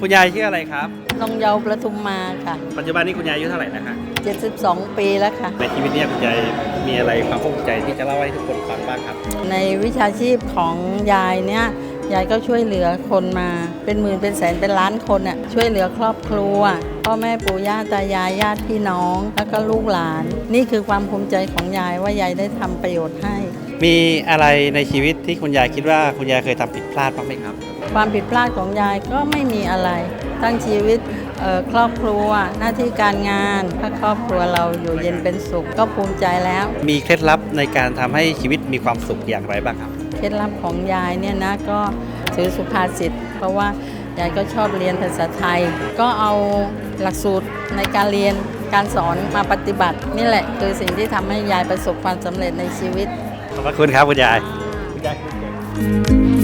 คุณยายชื่ออะไรครับ นงเยาวประทุมมาค่ะ ปัจจุบันนี้คุณยายอายุเท่าไหร่นะคะ72 ปีแล้วค่ะ ในชีวิตเนี้คุณยายมีอะไรความภูมิใจที่จะเล่าให้ทุกคนฟังบ้างครับ ในวิชาชีพของยายเนี่ย ยายก็ช่วยเหลือคนมาเป็นหมื่นเป็นแสนเป็นล้านคนน่ะช่วยเหลือครอบครัว พ่อแม่ปู่ย่าตายายญาติพี่น้อง แล้วก็ลูกหลาน นี่คือความภูมิใจของยายว่ายายได้ทำประโยชน์ให้ มีอะไรในชีวิตที่คุณยายคิดว่าคุณยายเคยทำผิดพลาดบ้างไหมครับ ความผิดพลาดของยายก็ไม่มีอะไร ทั้งชีวิตเอ่อครอบครัวหน้าที่การงานถ้าครอบครัวเราอยู่เย็นเป็นสุขก็ภูมิใจแล้ว มีเคล็ดลับในการทำให้ชีวิตมีความสุขอย่างไรบ้างครับ เคล็ดลับของยายเนี่ยนะก็ถือสุภาษิตเพราะว่ายายก็ชอบเรียนภาษาไทย ก็เอาหลักสูตรในการเรียนการสอนมาปฏิบัติ นี่แหละคือสิ่งที่ทำให้ยายประสบความสำเร็จในชีวิต ขอบคุณครับคุณยายคุณยาย